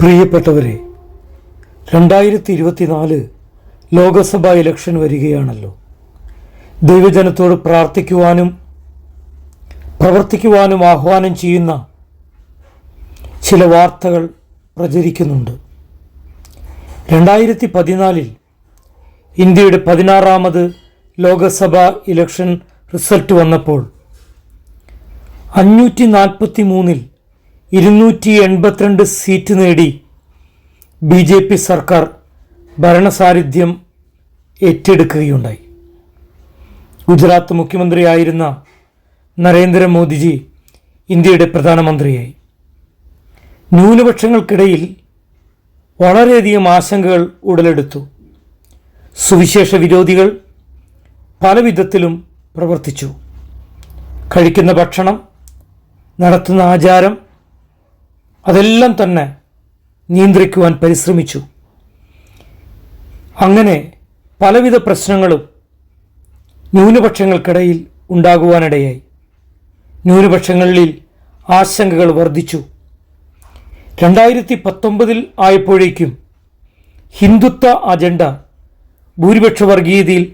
പ്രിയപ്പെട്ടവരെ രണ്ടായിരത്തി ഇരുപത്തിനാല് ലോകസഭാ ഇലക്ഷൻ വരികയാണല്ലോ. ദൈവജനത്തോട് പ്രാർത്ഥിക്കുവാനും പ്രവർത്തിക്കുവാനും ആഹ്വാനം ചെയ്യുന്ന ചില വാർത്തകൾ പ്രചരിക്കുന്നുണ്ട്. രണ്ടായിരത്തി പതിനാലിൽ ഇന്ത്യയുടെ പതിനാറാമത് ലോകസഭാ ഇലക്ഷൻ റിസൾട്ട് വന്നപ്പോൾ അഞ്ഞൂറ്റി നാൽപ്പത്തി മൂന്നിൽ ഇരുന്നൂറ്റി എൺപത്തിരണ്ട് സീറ്റ് നേടി ബി ജെ പി സർക്കാർ ഭരണസാരിധ്യം ഏറ്റെടുക്കുകയുണ്ടായി. ഗുജറാത്ത് മുഖ്യമന്ത്രിയായിരുന്ന നരേന്ദ്രമോദിജി ഇന്ത്യയുടെ പ്രധാനമന്ത്രിയായി. ന്യൂനപക്ഷങ്ങൾക്കിടയിൽ വളരെയധികം ആശങ്കകൾ ഉടലെടുത്തു. സുവിശേഷ വിരോധികൾ പല വിധത്തിലും പ്രവർത്തിച്ചു. കഴിക്കുന്ന ഭക്ഷണം നടത്തുന്ന ആചാരം അതെല്ലാം തന്നെ നിയന്ത്രിക്കുവാൻ പരിശ്രമിച്ചു. അങ്ങനെ പലവിധ പ്രശ്നങ്ങളും ന്യൂനപക്ഷങ്ങൾക്കിടയിൽ ഉണ്ടാകുവാനിടയായി. ന്യൂനപക്ഷങ്ങളിൽ ആശങ്കകൾ വർദ്ധിച്ചു. രണ്ടായിരത്തി പത്തൊമ്പതിൽ ആയപ്പോഴേക്കും ഹിന്ദുത്വ അജണ്ട ഭൂരിപക്ഷ വർഗീയതയിൽ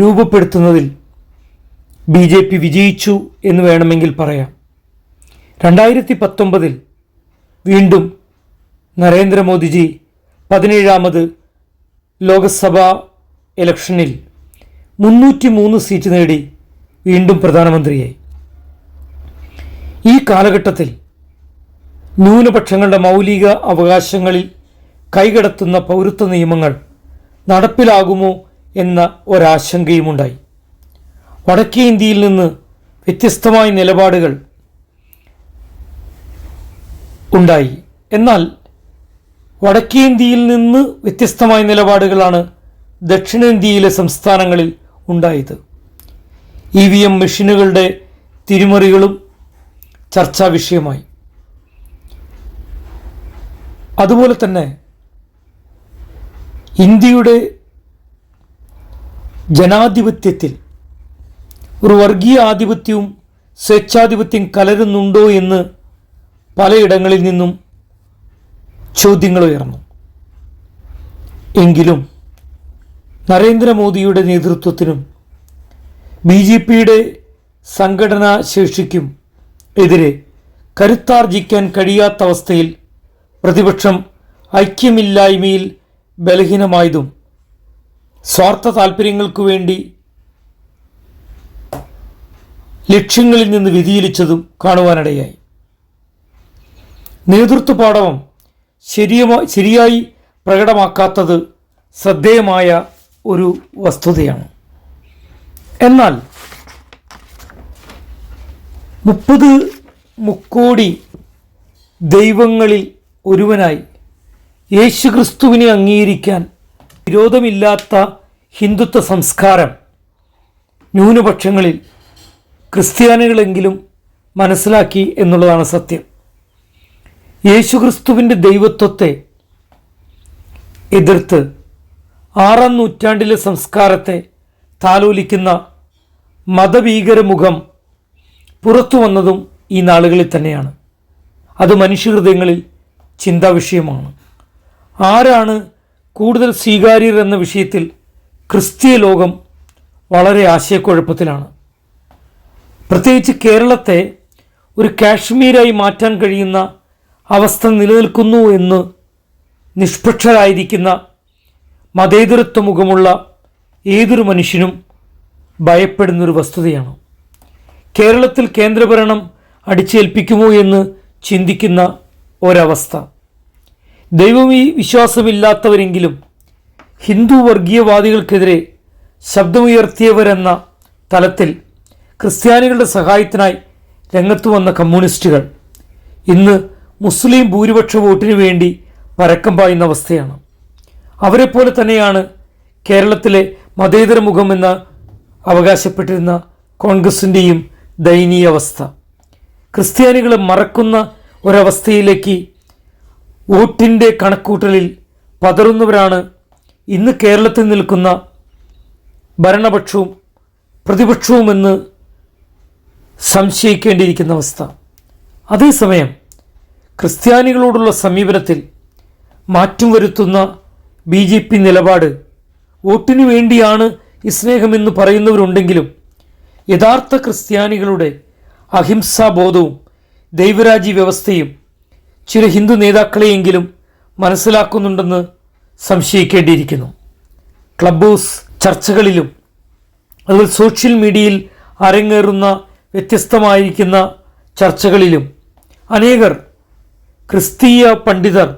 രൂപപ്പെടുത്തുന്നതിൽ ബി ജെ പി വിജയിച്ചു എന്ന് വേണമെങ്കിൽ പറയാം. രണ്ടായിരത്തി പത്തൊമ്പതിൽ വീണ്ടും നരേന്ദ്രമോദിജി പതിനേഴാമത് ലോകസഭാ ഇലക്ഷനിൽ മുന്നൂറ്റി മൂന്ന് സീറ്റ് നേടി വീണ്ടും പ്രധാനമന്ത്രിയായി. ഈ കാലഘട്ടത്തിൽ ന്യൂനപക്ഷങ്ങളുടെ മൗലിക അവകാശങ്ങളിൽ കൈകടത്തുന്ന പൗരത്വ നിയമങ്ങൾ നടപ്പിലാകുമോ എന്ന ഒരാശങ്കയുമുണ്ടായി. വടക്കേ ഇന്ത്യയിൽ നിന്ന് വ്യത്യസ്തമായ നിലപാടുകൾ ഉണ്ടായി. എന്നാൽ വടക്കേ ഇന്ത്യയിൽ നിന്ന് വ്യത്യസ്തമായ നിലപാടുകളാണ് ദക്ഷിണേന്ത്യയിലെ സംസ്ഥാനങ്ങളിൽ ഉണ്ടായത്. ഇ വി എം മെഷീനുകളുടെ തിരിമറികളും ചർച്ചാ വിഷയമായി. അതുപോലെ തന്നെ ഇന്ത്യയുടെ ജനാധിപത്യത്തിൽ ഒരു വർഗീയ ആധിപത്യവും സ്വേച്ഛാധിപത്യം കലരുന്നുണ്ടോ എന്ന് പലയിടങ്ങളിൽ നിന്നും ചോദ്യങ്ങൾ ഉയർന്നു. എങ്കിലും നരേന്ദ്രമോദിയുടെ നേതൃത്വത്തിനും ബി ജെ പിയുടെ സംഘടനാ ശേഷിക്കും എതിരെ കരുത്താർജിക്കാൻ കഴിയാത്ത അവസ്ഥയിൽ പ്രതിപക്ഷം ഐക്യമില്ലായ്മയിൽ ബലഹീനമായതും സ്വാർത്ഥ താൽപ്പര്യങ്ങൾക്കു വേണ്ടി ലക്ഷ്യങ്ങളിൽ നിന്ന് വ്യതിചലിച്ചതും കാണുവാനിടയായി. നേതൃത്വ പാഠവും ശരിയമാ ശരിയായി പ്രകടമാക്കാത്തത് ശ്രദ്ധേയമായ ഒരു വസ്തുതയാണ്. എന്നാൽ മുപ്പത് മുക്കോടി ദൈവങ്ങളിൽ ഒരുവനായി യേശുക്രിസ്തുവിനെ അംഗീകരിക്കാൻ വിരോധമില്ലാത്ത ഹിന്ദുത്വ സംസ്കാരം ന്യൂനപക്ഷങ്ങളിൽ ക്രിസ്ത്യാനികളെങ്കിലും മനസ്സിലാക്കി എന്നുള്ളതാണ് സത്യം. യേശുക്രിസ്തുവിന്റെ ദൈവത്വത്തെ എതിർത്ത് ആറാം നൂറ്റാണ്ടിലെ സംസ്കാരത്തെ താലോലിക്കുന്ന മതഭീകരമുഖം പുറത്തു വന്നതും ഈ നാളുകളിൽ തന്നെയാണ്. അത് മനുഷ്യഹൃദയങ്ങളിൽ ചിന്താ വിഷയമാണ്. ആരാണ് കൂടുതൽ സ്വീകാര്യർ എന്ന വിഷയത്തിൽ ക്രിസ്തീയ ലോകം വളരെ ആശയക്കുഴപ്പത്തിലാണ്. പ്രത്യേകിച്ച് കേരളത്തെ ഒരു കാശ്മീരായി മാറ്റാൻ കഴിയുന്ന അവസ്ഥ നിലനിൽക്കുന്നു എന്ന് നിഷ്പക്ഷരായിരിക്കുന്ന മതേതരത്വ മുഖമുള്ള ഏതൊരു മനുഷ്യനും ഭയപ്പെടുന്നൊരു വസ്തുതയാണ്. കേരളത്തിൽ കേന്ദ്രഭരണം അടിച്ചേൽപ്പിക്കുമോ എന്ന് ചിന്തിക്കുന്ന ഒരവസ്ഥ. ദൈവമീ വിശ്വാസമില്ലാത്തവരെങ്കിലും ഹിന്ദു വർഗീയവാദികൾക്കെതിരെ ശബ്ദമുയർത്തിയവരെന്ന തലത്തിൽ ക്രിസ്ത്യാനികളുടെ സഹായത്തിനായി രംഗത്തു വന്ന കമ്മ്യൂണിസ്റ്റുകൾ ഇന്ന് മുസ്ലിം ഭൂരിപക്ഷ വോട്ടിനു വേണ്ടി പരക്കം പായുന്ന അവസ്ഥയാണ്. അവരെപ്പോലെ തന്നെയാണ് കേരളത്തിലെ മതേതര മുഖമെന്ന അവകാശപ്പെട്ടിരുന്ന കോൺഗ്രസിന്റെയും ദയനീയ അവസ്ഥ. ക്രിസ്ത്യാനികളെ മറക്കുന്ന ഒരവസ്ഥയിലേക്ക് വോട്ടിന്റെ കണക്കൂട്ടലിൽ പതറുന്നവരാണ് ഇന്ന് കേരളത്തിൽ നിൽക്കുന്ന ഭരണപക്ഷവും പ്രതിപക്ഷവുമെന്ന് സംശയിക്കേണ്ടിയിരിക്കുന്ന അവസ്ഥ. അതേസമയം ക്രിസ്ത്യാനികളോടുള്ള സമീപനത്തിൽ മാറ്റം വരുത്തുന്ന ബി ജെ പി നിലപാട് വോട്ടിനു വേണ്ടിയാണ് ഈ സ്നേഹമെന്ന് പറയുന്നവരുണ്ടെങ്കിലും യഥാർത്ഥ ക്രിസ്ത്യാനികളുടെ അഹിംസാബോധവും ദൈവരാജ്യ വ്യവസ്ഥയും ചില ഹിന്ദു നേതാക്കളെയെങ്കിലും മനസ്സിലാക്കുന്നുണ്ടെന്ന് സംശയിക്കേണ്ടിയിരിക്കുന്നു. ക്ലബ് ഹൗസ് ചർച്ചകളിലും അതുപോലെ സോഷ്യൽ മീഡിയയിൽ അരങ്ങേറുന്ന വ്യത്യസ്തമായിരിക്കുന്ന ചർച്ചകളിലും അനേകർ ക്രിസ്തീയ പണ്ഡിതർ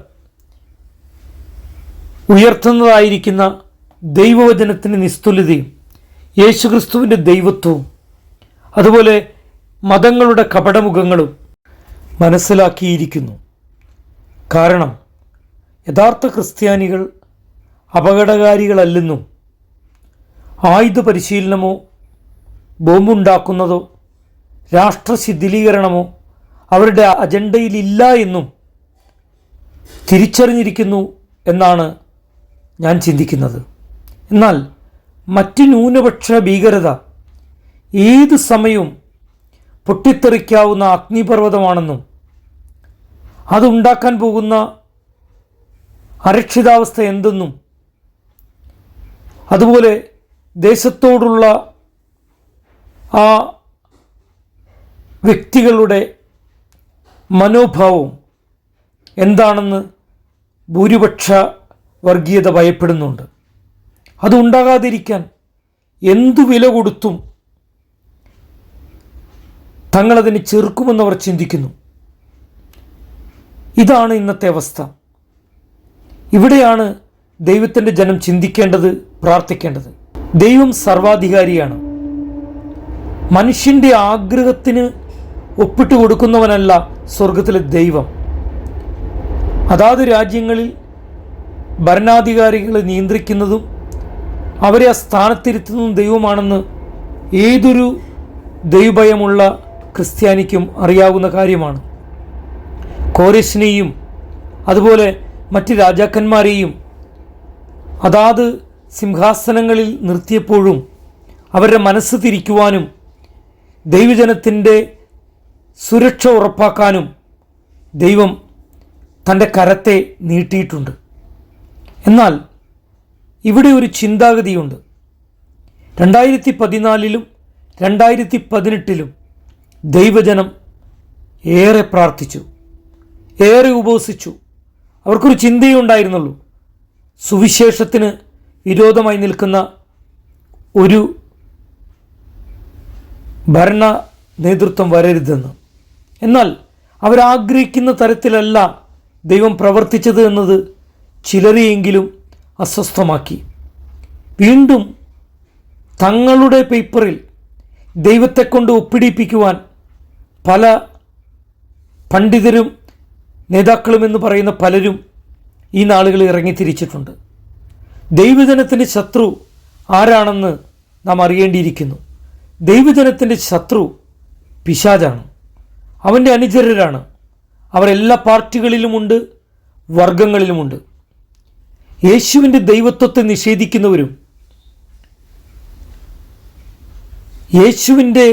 ഉയർത്തുന്നതായിരിക്കുന്ന ദൈവവചനത്തിന്റെ നിസ്തുല്യതയും യേശുക്രിസ്തുവിന്റെ ദൈവത്വവും അതുപോലെ മതങ്ങളുടെ കപടമുഖങ്ങളും മനസ്സിലാക്കിയിരിക്കുന്നു. കാരണം യഥാർത്ഥ ക്രിസ്ത്യാനികൾ അപകടകാരികളല്ലെന്നും ആയുധ പരിശീലനമോ ബോംബുണ്ടാക്കുന്നതോ രാഷ്ട്രശിഥിലീകരണമോ അവരുടെ അജണ്ടയിലില്ല എന്നും തിരിച്ചറിഞ്ഞിരിക്കുന്നു എന്നാണ് ഞാൻ ചിന്തിക്കുന്നത്. എന്നാൽ മറ്റ് ന്യൂനപക്ഷ ഭീകരത ഏത് സമയവും പൊട്ടിത്തെറിക്കാവുന്ന അഗ്നിപർവതമാണെന്നും അതുണ്ടാക്കാൻ പോകുന്ന അരക്ഷിതാവസ്ഥ എന്തെന്നും അതുപോലെ ദേശത്തോടുള്ള ആ വ്യക്തികളുടെ മനോഭാവവും എന്താണെന്ന് ഭൂരിപക്ഷ വർഗീയത ഭയപ്പെടുന്നുണ്ട്. അതുണ്ടാകാതിരിക്കാൻ എന്തു വില കൊടുത്തും തങ്ങളതിന് ചെറുക്കുമെന്നവർ ചിന്തിക്കുന്നു. ഇതാണ് ഇന്നത്തെ അവസ്ഥ. ഇവിടെയാണ് ദൈവത്തിന്റെ ജനം ചിന്തിക്കേണ്ടത് പ്രാർത്ഥിക്കേണ്ടത്. ദൈവം സർവാധികാരിയാണ്. മനുഷ്യന്റെ ആഗ്രഹത്തിന് ഒപ്പിട്ട് കൊടുക്കുന്നവനല്ല സ്വർഗത്തിലെ ദൈവം. അതാത് രാജ്യങ്ങളിൽ ഭരണാധികാരികളെ നിയന്ത്രിക്കുന്നതും അവരെ ആ സ്ഥാനത്തിരുത്തുന്നതും ദൈവമാണെന്ന് ഏതൊരു ദൈവഭയമുള്ള ക്രിസ്ത്യാനിക്കും അറിയാവുന്ന കാര്യമാണ്. കോരേശിനെയും അതുപോലെ മറ്റ് രാജാക്കന്മാരെയും അതാത് സിംഹാസനങ്ങളിൽ നിർത്തിയപ്പോഴും അവരുടെ മനസ്സ് തിരിക്കുവാനും ദൈവജനത്തിന്റെ സുരക്ഷ ഉറപ്പാക്കാനും ദൈവം തന്റെ കരത്തെ നീട്ടിയിട്ടുണ്ട്. എന്നാൽ ഇവിടെ ഒരു ചിന്താഗതിയുണ്ട്. രണ്ടായിരത്തി പതിനാലിലും രണ്ടായിരത്തി പതിനെട്ടിലും ദൈവജനം ഏറെ പ്രാർത്ഥിച്ചു ഏറെ ഉപവസിച്ചു. അവർക്കൊരു ചിന്തയേ ഉണ്ടായിരുന്നുള്ളൂ. സുവിശേഷത്തിന് വിരോധമായി നിൽക്കുന്ന ഒരു ഭരണ നേതൃത്വം വരരുതെന്ന്. എന്നാൽ അവരാഗ്രഹിക്കുന്ന തരത്തിലല്ല ദൈവം പ്രവർത്തിച്ചത് എന്നത് ചിലരെയെങ്കിലും അസ്വസ്ഥമാക്കി. വീണ്ടും തങ്ങളുടെ പേപ്പറിൽ ദൈവത്തെ കൊണ്ട് ഒപ്പിടിപ്പിക്കുവാൻ പല പണ്ഡിതരും നേതാക്കളും എന്ന് പറയുന്ന പലരും ഈ നാളുകളിൽ ഇറങ്ങിത്തിരിച്ചിട്ടുണ്ട്. ദൈവജനത്തിന്റെ ശത്രു ആരാണെന്ന് നാം അറിയേണ്ടിയിരിക്കുന്നു. ദൈവജനത്തിന്റെ ശത്രു പിശാജാണ് അവന്റെ അനുചരരാണ്. അവർ എല്ലാ പാർട്ടികളിലുമുണ്ട് വർഗങ്ങളിലുമുണ്ട്. യേശുവിന്റെ ദൈവത്വത്തെ നിഷേധിക്കുന്നവരും യേശുവിന്റെ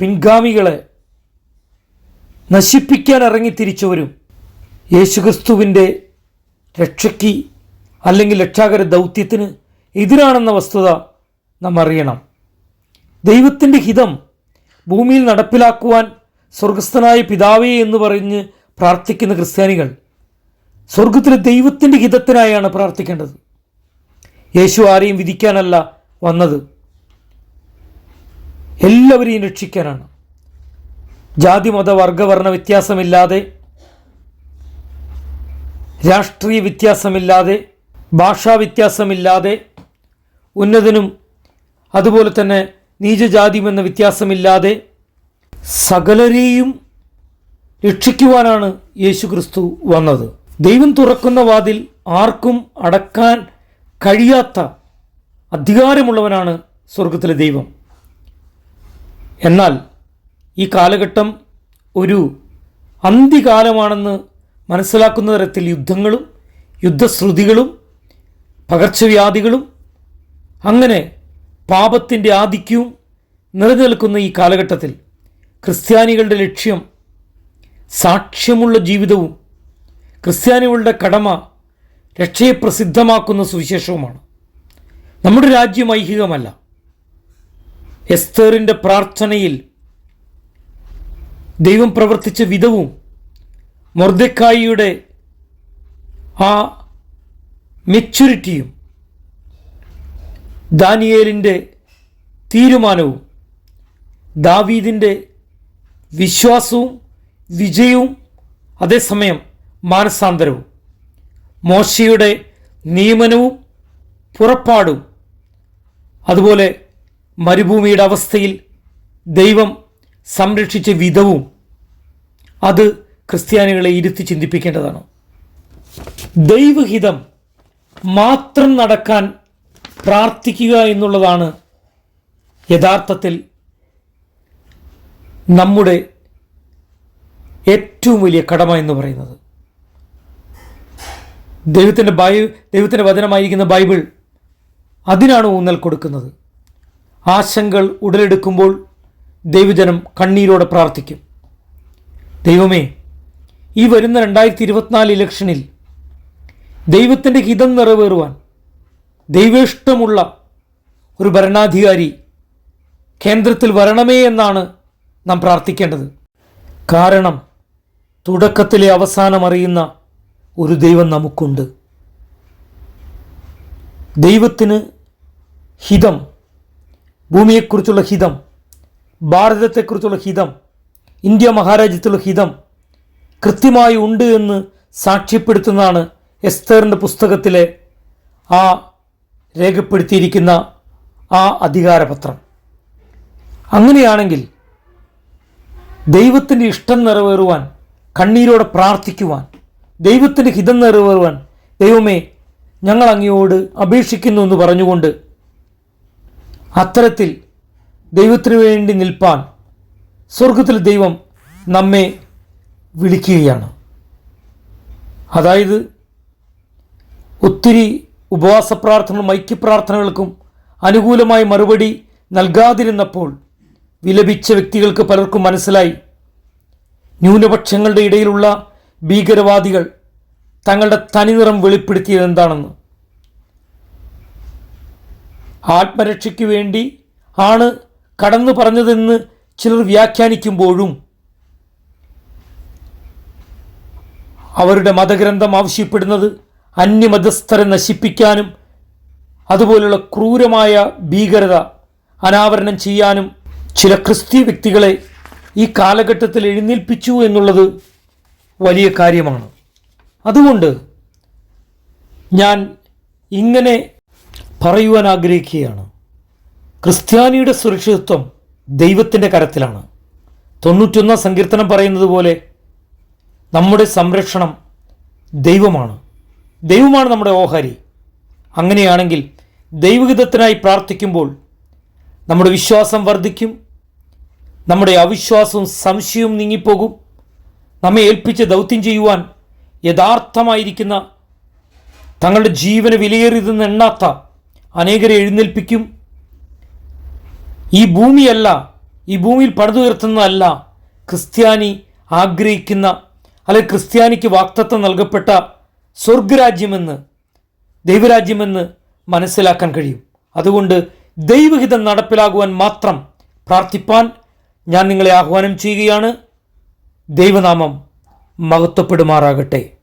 പിൻഗാമികളെ നശിപ്പിക്കാൻ ഇറങ്ങിത്തിരിച്ചവരും യേശുക്രിസ്തുവിന്റെ രക്ഷയ്ക്ക് അല്ലെങ്കിൽ രക്ഷാകര ദൗത്യത്തിന് എതിരാണെന്ന വസ്തുത നാം അറിയണം ദൈവത്തിന്റെ ഹിതം ഭൂമിയിൽ നടപ്പിലാക്കുവാൻ സ്വർഗസ്ഥനായ പിതാവേ എന്ന് പറഞ്ഞ് പ്രാർത്ഥിക്കുന്ന ക്രിസ്ത്യാനികൾ സ്വർഗത്തിലെ ദൈവത്തിന്റെ ഹിതത്തിനായാണ് പ്രാർത്ഥിക്കേണ്ടത്. യേശു ആരെയും വിധിക്കാനല്ല വന്നത്. എല്ലാവരെയും രക്ഷിക്കാനാണ്. ജാതി മത വർഗവർണ വ്യത്യാസമില്ലാതെ രാഷ്ട്രീയ വ്യത്യാസമില്ലാതെ ഭാഷാ വ്യത്യാസമില്ലാതെ ഉന്നതനും അതുപോലെ തന്നെ നീചജാതിയും എന്ന വ്യത്യാസമില്ലാതെ സകലരെയും രക്ഷിക്കുവാനാണ് യേശു ക്രിസ്തു വന്നത്. ദൈവം തുറക്കുന്ന വാതിൽ ആർക്കും അടക്കാൻ കഴിയാത്ത അധികാരമുള്ളവനാണ് സ്വർഗത്തിലെ ദൈവം. എന്നാൽ ഈ കാലഘട്ടം ഒരു അന്ത്യകാലമാണെന്ന് മനസ്സിലാക്കുന്ന തരത്തിൽ യുദ്ധങ്ങളും യുദ്ധശ്രുതികളും പകർച്ചവ്യാധികളും അങ്ങനെ പാപത്തിന്റെ ആധിക്യവും നിലനിൽക്കുന്ന ഈ കാലഘട്ടത്തിൽ ക്രിസ്ത്യാനികളുടെ ലക്ഷ്യം സാക്ഷ്യമുള്ള ജീവിതവും ക്രിസ്ത്യാനികളുടെ കടമ രക്ഷയെ പ്രസിദ്ധമാക്കുന്ന സുവിശേഷവുമാണ്. നമ്മുടെ രാജ്യം ഐഹികമല്ല. എസ്തേറിന്റെ പ്രാർത്ഥനയിൽ ദൈവം പ്രവർത്തിച്ച വിധവും മൊർദക്കായിയുടെ ആ മെച്യൂരിറ്റിയും ദാനിയേലിന്റെ തീരുമാനവും ദാവീദിന്റെ വിശ്വാസവും വിജയവും അതേസമയം മാനസാന്തരവും. മോശയുടെ നിയമനവും പുറപ്പാടും. അതുപോലെ മരുഭൂമിയുടെ അവസ്ഥയിൽ ദൈവം സംരക്ഷിച്ച വിധവും അത് ക്രിസ്ത്യാനികളെ ഇരുത്തി ചിന്തിപ്പിക്കേണ്ടതാണ്. ദൈവഹിതം മാത്രം നടക്കാൻ പ്രാർത്ഥിക്കുക എന്നുള്ളതാണ് യഥാർത്ഥത്തിൽ നമ്മുടെ ഏറ്റവും വലിയ കടമ എന്ന് പറയുന്നത്. ദൈവത്തിന്റെ ബൈ ദൈവത്തിന്റെ വചനമായിരിക്കുന്ന ബൈബിൾ അതിനാണ് ഊന്നൽ കൊടുക്കുന്നത്. ആശങ്കകൾ ഉടലെടുക്കുമ്പോൾ ദൈവജനം കണ്ണീരോടെ പ്രാർത്ഥിക്കും. ദൈവമേ ഈ വരുന്ന രണ്ടായിരത്തി ഇരുപത്തിനാല് ഇലക്ഷനിൽ ദൈവത്തിന്റെ ഹിതം നിറവേറുവാൻ ദൈവേഷ്ടമുള്ള ഒരു ഭരണാധികാരി കേന്ദ്രത്തിൽ വരണമേ എന്നാണ് നാം പ്രാർത്ഥിക്കേണ്ടത്. കാരണം തുടക്കത്തിലെ അവസാനം അറിയുന്ന ഒരു ദൈവം നമുക്കുണ്ട്. ദൈവത്തിന് ഹിതം ഭൂമിയെക്കുറിച്ചുള്ള ഹിതം ഭാരതത്തെക്കുറിച്ചുള്ള ഹിതം ഇന്ത്യ മഹാരാജ്യത്തുള്ള ഹിതം കൃത്യമായി ഉണ്ട് എന്ന് സാക്ഷ്യപ്പെടുത്തുന്നതാണ് എസ്തേറിന്റെ പുസ്തകത്തിലെ ആ രേഖപ്പെടുത്തിയിരിക്കുന്ന ആ അധികാരപത്രം. അങ്ങനെയാണെങ്കിൽ ദൈവത്തിന്റെ ഇഷ്ടം നിറവേറുവാൻ കണ്ണീരോടെ പ്രാർത്ഥിക്കുവാൻ ദൈവത്തിന്റെ ഹിതം നിറവേറുവാൻ ദൈവമേ ഞങ്ങൾ അങ്ങയോട് അപേക്ഷിക്കുന്നു എന്ന് പറഞ്ഞുകൊണ്ട് അത്തരത്തിൽ ദൈവത്തിനു വേണ്ടി നിൽപ്പാൻ സ്വർഗത്തിൽ ദൈവം നമ്മെ വിളിക്കുകയാണ്. അതായത് ഒത്തിരി ഉപവാസ പ്രാർത്ഥനകളും ഐക്യപ്രാർത്ഥനകൾക്കും അനുകൂലമായി മറുപടി നൽകാതിരുന്നപ്പോൾ വിലപിച്ച വ്യക്തികൾക്ക് പലർക്കും മനസ്സിലായി. ന്യൂനപക്ഷങ്ങളുടെ ഇടയിലുള്ള ഭീകരവാദികൾ തങ്ങളുടെ തനിനിറം വെളിപ്പെടുത്തിയത് എന്താണെന്ന്. ആത്മരക്ഷയ്ക്ക് വേണ്ടി ആണ് കടന്നു പറഞ്ഞതെന്ന് ചിലർ വ്യാഖ്യാനിക്കുമ്പോഴും അവരുടെ മതഗ്രന്ഥം ആവശ്യപ്പെടുന്നത് അന്യമതസ്ഥരെ നശിപ്പിക്കാനും അതുപോലുള്ള ക്രൂരമായ ഭീകരത അനാവരണം ചെയ്യാനും ചില ക്രിസ്തീയ വ്യക്തികളെ ഈ കാലഘട്ടത്തിൽ എഴുന്നേൽപ്പിച്ചു എന്നുള്ളത് വലിയ കാര്യമാണ്. അതുകൊണ്ട് ഞാൻ ഇങ്ങനെ പറയുവാൻ ആഗ്രഹിക്കുകയാണ്. ക്രിസ്ത്യാനിയുടെ സുരക്ഷിതത്വം ദൈവത്തിന്റെ കരത്തിലാണ്. തൊണ്ണൂറ്റൊന്നാം സങ്കീർത്തനം പറയുന്നത് പോലെ നമ്മുടെ സംരക്ഷണം ദൈവമാണ്. ദൈവമാണ് നമ്മുടെ ഓഹരി. അങ്ങനെയാണെങ്കിൽ ദൈവഹിതത്തിനായി പ്രാർത്ഥിക്കുമ്പോൾ നമ്മുടെ വിശ്വാസം വർദ്ധിക്കും. നമ്മുടെ അവിശ്വാസവും സംശയവും നീങ്ങിപ്പോകും. നമ്മെ ഏൽപ്പിച്ച് ദൗത്യം ചെയ്യുവാൻ യഥാർത്ഥമായിരിക്കുന്ന തങ്ങളുടെ ജീവന് വിലയേറിയതെന്ന് എണ്ണാത്ത അനേകരെ എഴുന്നേൽപ്പിക്കും. ഈ ഭൂമിയല്ല ഈ ഭൂമിയിൽ പടുതുയർത്തുന്നതല്ല ക്രിസ്ത്യാനി ആഗ്രഹിക്കുന്ന അല്ലെ ക്രിസ്ത്യാനിക്ക് വാക്തത്വം നൽകപ്പെട്ട സ്വർഗരാജ്യമെന്ന് ദൈവരാജ്യമെന്ന് മനസ്സിലാക്കാൻ കഴിയും. അതുകൊണ്ട് ദൈവഹിതം നടപ്പിലാകുവാൻ മാത്രം പ്രാർത്ഥിപ്പാൻ ഞാൻ നിങ്ങളെ ആഹ്വാനം ചെയ്യുകയാണ്. ദൈവനാമം മഹത്വപ്പെടുമാറാകട്ടെ.